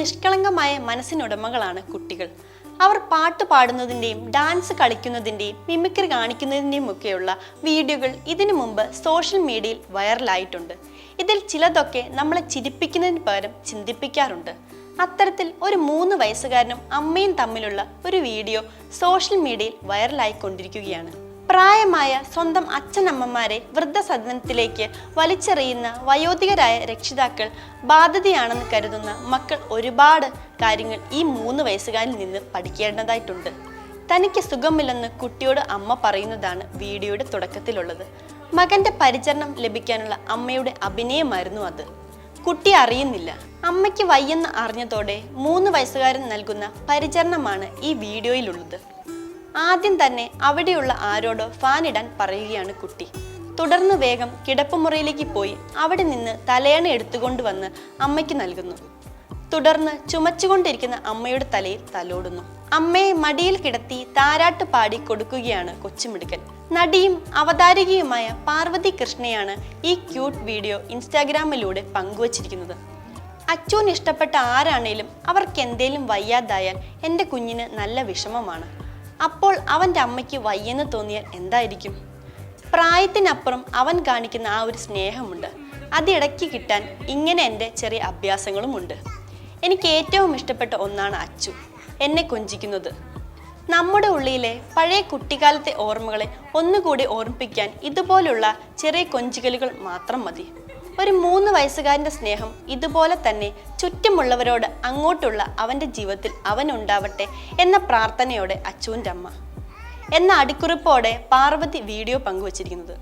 നിഷ്കളങ്കമായ മനസ്സിനുടമകളാണ് കുട്ടികൾ. അവർ പാട്ട് പാടുന്നതിന്റെയും ഡാൻസ് കളിക്കുന്നതിന്റെയും മിമിക്രി കാണിക്കുന്നതിന്റെയും ഒക്കെയുള്ള വീഡിയോകൾ ഇതിനു മുമ്പ് സോഷ്യൽ മീഡിയയിൽ വൈറലായിട്ടുണ്ട്. ഇതിൽ ചിലതൊക്കെ നമ്മളെ ചിരിപ്പിക്കുന്നതിന് പകരം ചിന്തിപ്പിക്കാറുണ്ട്. അത്തരത്തിൽ ഒരു മൂന്ന് വയസ്സുകാരനും അമ്മയും തമ്മിലുള്ള ഒരു വീഡിയോ സോഷ്യൽ മീഡിയയിൽ വൈറലായിക്കൊണ്ടിരിക്കുകയാണ്. പ്രായമായ സ്വന്തം അച്ഛനമ്മമാരെ വൃദ്ധസദനത്തിലേക്ക് വലിച്ചെറിയുന്ന വയോധികരായ രക്ഷിതാക്കൾ ബാധ്യതയാണെന്ന് കരുതുന്ന മക്കൾ ഒരുപാട് കാര്യങ്ങൾ ഈ മൂന്ന് വയസ്സുകാരിൽ നിന്ന് പഠിക്കേണ്ടതായിട്ടുണ്ട്. തനിക്ക് സുഖമില്ലെന്ന് കുട്ടിയോട് അമ്മ പറയുന്നതാണ് വീഡിയോയുടെ തുടക്കത്തിലുള്ളത്. മകന്റെ പരിചരണം ലഭിക്കാനുള്ള അമ്മയുടെ അഭിനയമായിരുന്നു അത്. കുട്ടി അറിയുന്നില്ല. അമ്മയ്ക്ക് വയ്യെന്ന് അറിഞ്ഞതോടെ മൂന്ന് വയസ്സുകാരൻ നൽകുന്ന പരിചരണമാണ് ഈ വീഡിയോയിലുള്ളത്. ആദ്യം തന്നെ അവിടെയുള്ള ആരോടോ ഫാൻ ഇടാൻ പറയുകയാണ് കുട്ടി. തുടർന്ന് വേഗം കിടപ്പുമുറിയിലേക്ക് പോയി അവിടെ നിന്ന് തലയണ എടുത്തുകൊണ്ടുവന്ന് അമ്മയ്ക്ക് നൽകുന്നു. തുടർന്ന് ചുമച്ചുകൊണ്ടിരിക്കുന്ന അമ്മയുടെ തലയിൽ തലോടുന്നു. അമ്മയെ മടിയിൽ കിടത്തി താരാട്ട് പാടി കൊടുക്കുകയാണ് കൊച്ചുമിടുക്കൻ. നടിയും അവതാരികയുമായ പാർവതി കൃഷ്ണയാണ് ഈ ക്യൂട്ട് വീഡിയോ ഇൻസ്റ്റാഗ്രാമിലൂടെ പങ്കുവച്ചിരിക്കുന്നത്. അച്ചുവിന് ഇഷ്ടപ്പെട്ട ആരാണേലും അവർക്ക് എന്തേലും വയ്യാതായാൽ എന്റെ കുഞ്ഞിന് നല്ല വിഷമമാണ്. അപ്പോൾ അവന്റെ അമ്മയ്ക്ക് വയ്യെന്ന് തോന്നിയാൽ എന്തായിരിക്കും? പ്രായത്തിനപ്പുറം അവൻ കാണിക്കുന്ന ആ ഒരു സ്നേഹമുണ്ട്. അതിടയ്ക്ക് കിട്ടാൻ ഇങ്ങനെ എന്റെ ചെറിയ അഭ്യാസങ്ങളുമുണ്ട്. എനിക്ക് ഏറ്റവും ഇഷ്ടപ്പെട്ട ഒന്നാണ് അച്ചു. എന്നെ കൊഞ്ചിക്കുന്നത്. നമ്മുടെ ഉള്ളിലെ പഴയ കുട്ടിക്കാലത്തെ ഓർമ്മകളെ ഒന്നുകൂടി ഓർമ്മിപ്പിക്കാൻ ഇതുപോലുള്ള ചെറിയ കൊഞ്ചിക്കലുകൾ മാത്രം മതി. ഒരു മൂന്ന് വയസ്സുകാരന്റെ സ്നേഹം ഇതുപോലെ തന്നെ ചുറ്റുമുള്ളവരോട് അങ്ങോട്ടുള്ള അവന്റെ ജീവിതത്തിൽ അവൻ ഉണ്ടാവട്ടെ എന്ന പ്രാർത്ഥനയോടെ അച്ചുവിന്റെ അമ്മ. എന്ന അടിക്കുറിപ്പോടെ പാർവതി വീഡിയോ പങ്കുവച്ചിരിക്കുന്നത്.